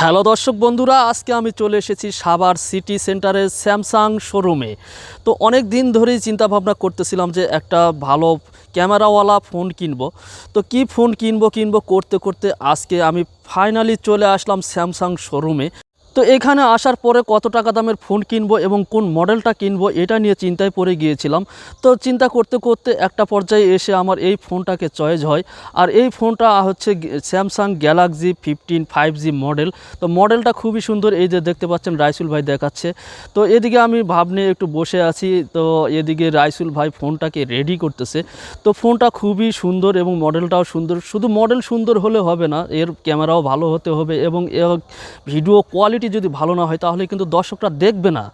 Hello দর্শক বন্ধুরা, আজকে আমি চলে এসেছি সাভার সিটি সেন্টারের স্যামসাং শোরুমে। তো অনেক দিন ধরেই চিন্তা ভাবনা করতেছিলাম যে একটা ভালো ক্যামেরাওয়ালা ফোন কিনবো। তো কি ফোন কিনবো কিনবো করতে করতে আজকে আমি ফাইনালি চলে আসলাম স্যামসাং শোরুমে। তো এখানে আসার পরে কত টাকা দামের ফোন কিনবো এবং কোন মডেলটা কিনবো এটা নিয়ে চিন্তায় পড়ে গিয়েছিলাম। তো চিন্তা করতে করতে একটা পর্যায়ে এসে আমার এই ফোনটাকে চয়েস হয়। আর এই ফোনটা হচ্ছে Samsung Galaxy fifteen five G model তো মডেলটা খুবই সুন্দর, এই যে দেখতে পাচ্ছেন রাইসুল ভাই দেখাচ্ছে। তো এদিকে আমি ভাব নিয়ে একটু বসে আছি, তো এদিকে রাইসুল ভাই ফোনটাকে রেডি করতেছে। তো ফোনটা খুবই সুন্দর এবং মডেলটাও সুন্দর। শুধু মডেল সুন্দর হলে হবে না, এর ক্যামেরাও ভালো হতে হবে এবং ভিডিও কোয়ালিটি যদি ভালো না হয়, তাহলে কিন্তু দর্শকরা দেখবে না।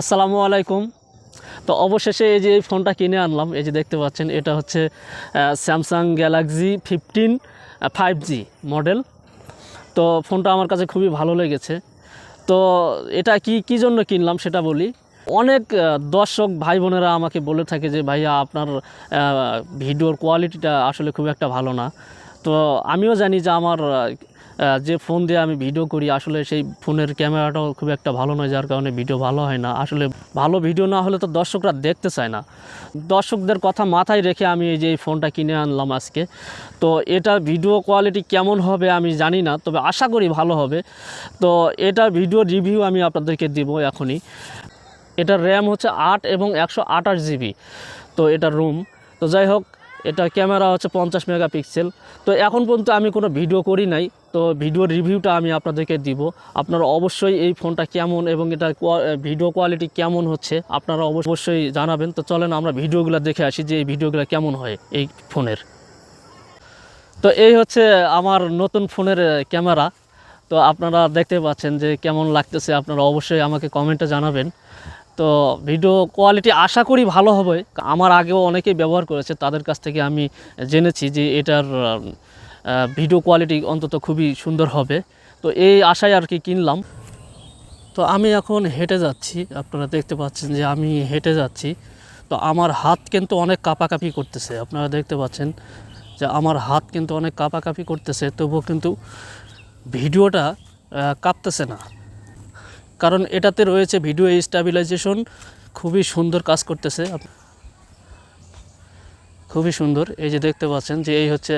আসসালামু আলাইকুম। তো অবশেষে এই যে এই ফোনটা কিনে আনলাম, এই যে দেখতে পাচ্ছেন, এটা হচ্ছে Samsung Galaxy fifteen five G model তো ফোনটা আমার কাছে খুবই ভালো লেগেছে। তো এটা কি কি জন্য কিনলাম সেটা বলি। অনেক দর্শক, ভাই বোনেরা আমাকে বলে থাকে যে, ভাইয়া, আপনার ভিডিওর কোয়ালিটিটা আসলে খুব একটা ভালো না। তো আমিও জানি যে আমার যে ফোন দিয়ে আমি ভিডিও করি, আসলে সেই ফোনের ক্যামেরাটাও খুব একটা ভালো নয়, যার কারণে ভিডিও ভালো হয় না। আসলে ভালো ভিডিও না হলে তো দর্শকরা দেখতে চায় না। দর্শকদের কথা মাথায় রেখে আমি এই যে এই ফোনটা কিনে আনলাম আজকে। তো এটা ভিডিও কোয়ালিটি কেমন হবে আমি জানি না, তবে আশা করি ভালো হবে। তো এটা ভিডিও রিভিউ আমি আপনাদেরকে দিব এখনই। এটার র্যাম হচ্ছে আট এবং একশো আঠাশ জিবি। তো এটা রুম। তো যাই হোক এটা ক্যামেরা হচ্ছে পঞ্চাশ মেগাপিক্সেল। তো এখন পর্যন্ত আমি কোনো ভিডিও করি নাই, তো ভিডিওর রিভিউটা আমি আপনাদেরকে দিব। আপনারা অবশ্যই এই ফোনটা কেমন এবং এটা ভিডিও কোয়ালিটি কেমন হচ্ছে আপনারা অবশ্যই জানাবেন। তো চলেন আমরা ভিডিওগুলো দেখে আসি যে এই ভিডিওগুলো কেমন হয় এই ফোনের। তো এই হচ্ছে আমার নতুন ফোনের ক্যামেরা। তো আপনারা দেখতে পাচ্ছেন যে কেমন লাগতেছে, আপনারা অবশ্যই আমাকে কমেন্টে জানাবেন। তো ভিডিও কোয়ালিটি আশা করি ভালো হবে। আমার আগেও অনেকেই ব্যবহার করেছে, তাদের কাছ থেকে আমি জেনেছি যে এটার ভিডিও কোয়ালিটি অন্তত খুবই সুন্দর হবে। তো এই আশায় আর কি কিনলাম। তো আমি এখন হেঁটে যাচ্ছি, আপনারা দেখতে পাচ্ছেন যে আমি হেঁটে যাচ্ছি। তো আমার হাত কিন্তু অনেক কাঁপাকাঁপি করতেছে, আপনারা দেখতে পাচ্ছেন যে আমার হাত কিন্তু অনেক কাঁপাকাঁপি করতেছে, তবুও কিন্তু ভিডিওটা কাঁপতেছে না। কারণ এটাতে রয়েছে ভিডিও স্টাবিলাইজেশন। খুবই সুন্দর কাজ করতেছে। খুবই সুন্দর। এই যে দেখতে পাচ্ছেন যে এই হচ্ছে